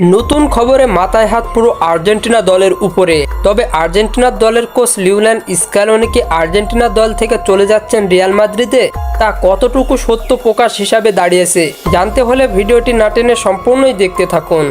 নতুন খবরে মাথায় হাত পুরো আর্জেন্টিনা দলের উপরে। তবে আর্জেন্টিনার দলের কোচ লিউল্যান স্ক্যালোনি কি আর্জেন্টিনা দল থেকে চলে যাচ্ছেন রিয়াল মাদ্রিদে? তা কতটুকু সত্য প্রকাশ হিসাবে দাঁড়িয়েছে? জানতে হলে ভিডিওটি নাটেনে সম্পূর্ণই দেখতে থাকুন।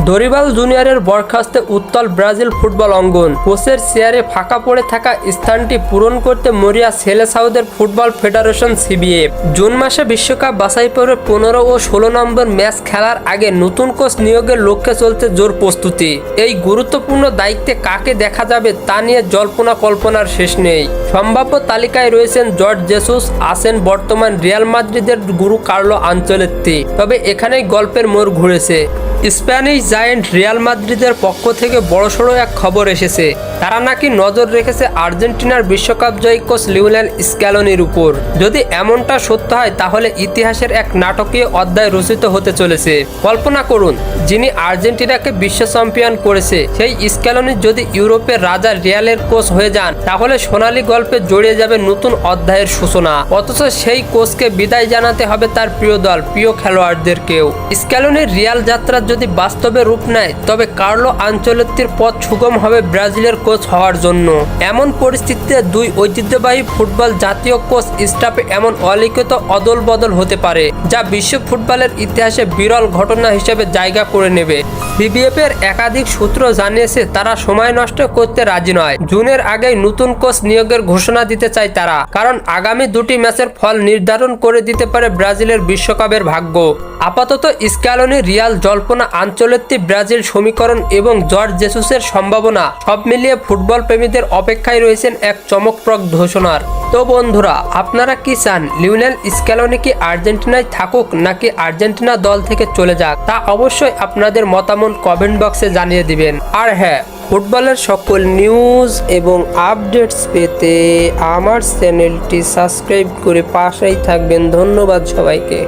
দরিবাল জুনিয়রের বরখাস্তে উত্তল ব্রাজিল ফুটবল অঙ্গন। কোচের চেয়ারে ফাঁকা পড়ে থাকা স্থানটি পূরণ করতে মরিয়া সেলে সাউদের ফুটবল ফেডারেশন সিবিএফ জুন মাসে বিশ্বকাপ বাছাই পরে পনেরো ও ষোলো নম্বর ম্যাচ খেলার আগে নতুন কোচ নিয়োগের লক্ষ্যে চলছে জোর প্রস্তুতি। এই গুরুত্বপূর্ণ দায়িত্বে কাকে দেখা যাবে তা নিয়ে জল্পনা কল্পনার শেষ নেই। সম্ভাব্য তালিকায় রয়েছেন জর্জ জেসুস, আছেন বর্তমান রিয়াল মাদ্রিদের গুরু কার্লো আঞ্চলেত্তি। তবে এখানেই গল্পের মোড় ঘুরেছে। স্প্যানিশ জায়েন্ট রিয়াল মাদ্রিদের পক্ষ থেকে বড়সড় এক খবর এসেছে। তারা নাকি নজর রেখেছে আর্জেন্টিনার বিশ্বকাপ জয়ী কোচ লিউল্যান স্ক্যালোনির উপর। যদি এমনটা সত্য হয়, তাহলে ইতিহাসের এক নাটকীয় অধ্যায় রচিত হতে চলেছে। কল্পনা করুন, যিনি আর্জেন্টিনাকে বিশ্ব চ্যাম্পিয়ন করেছে, সেই স্ক্যালোনি যদি ইউরোপের রাজা রিয়ালের কোচ হয়ে যান, তাহলে সোনালী গল্পে জড়িয়ে যাবে নতুন অধ্যায়ের সূচনা। অথচ সেই কোচকে বিদায় জানাতে হবে তার প্রিয় দল, প্রিয় খেলোয়াড়দেরকেও। স্ক্যালোনির রিয়াল যাত্রা যদি বাস্তবে রূপ নেয়, তবে কার্লো আঞ্চলত্তির পথ সুগম হবে ব্রাজিলের কোচ হওয়ার জন্য। এমন পরিস্থিতিতে দুই ঐতিহ্যবাহী ফুটবল জাতীয় কোচ স্টাফে এমন অলিখিত অদল বদল হতে পারে, যা বিশ্ব ফুটবলের ইতিহাসে বিরল ঘটনা হিসেবে জায়গা করে নেবে। বিবিএফ এর একাধিক সূত্র জানিয়েছে, তারা সময় নষ্ট করতে রাজি নয়। জুনের আগেই নতুন কোচ নিয়োগের ঘোষণা দিতে চায় তারা, কারণ আগামী দুটি ম্যাচের ফল নির্ধারণ করে দিতে পারে ব্রাজিলের বিশ্বকাপের ভাগ্য। আপাতত স্ক্যালোনি রিয়াল জল্পনা আঞ্চলিক ব্রাজিল সমীকরণ এবং জর্জ জেসুসের সম্ভাবনা সব মিলিয়ে ফুটবল প্রেমীদের অপেক্ষায় রয়েছেন এক চমকপ্রদ ঘোষণার। তো বন্ধুরা, আপনারা কি চান, লিওনেল স্ক্যালোনি কি আর্জেন্টিনায় থাকুক নাকি আর্জেন্টিনা দল থেকে চলে যাক, তা অবশ্যই আপনাদের মতামত কমেন্ট বক্সে জানিয়ে দিবেন। আর হ্যাঁ ফুটবলের সকল নিউজ এবং আপডেটস পেতে আমার চ্যানেলটি সাবস্ক্রাইব করে পাশেই থাকবেন। ধন্যবাদ সবাইকে।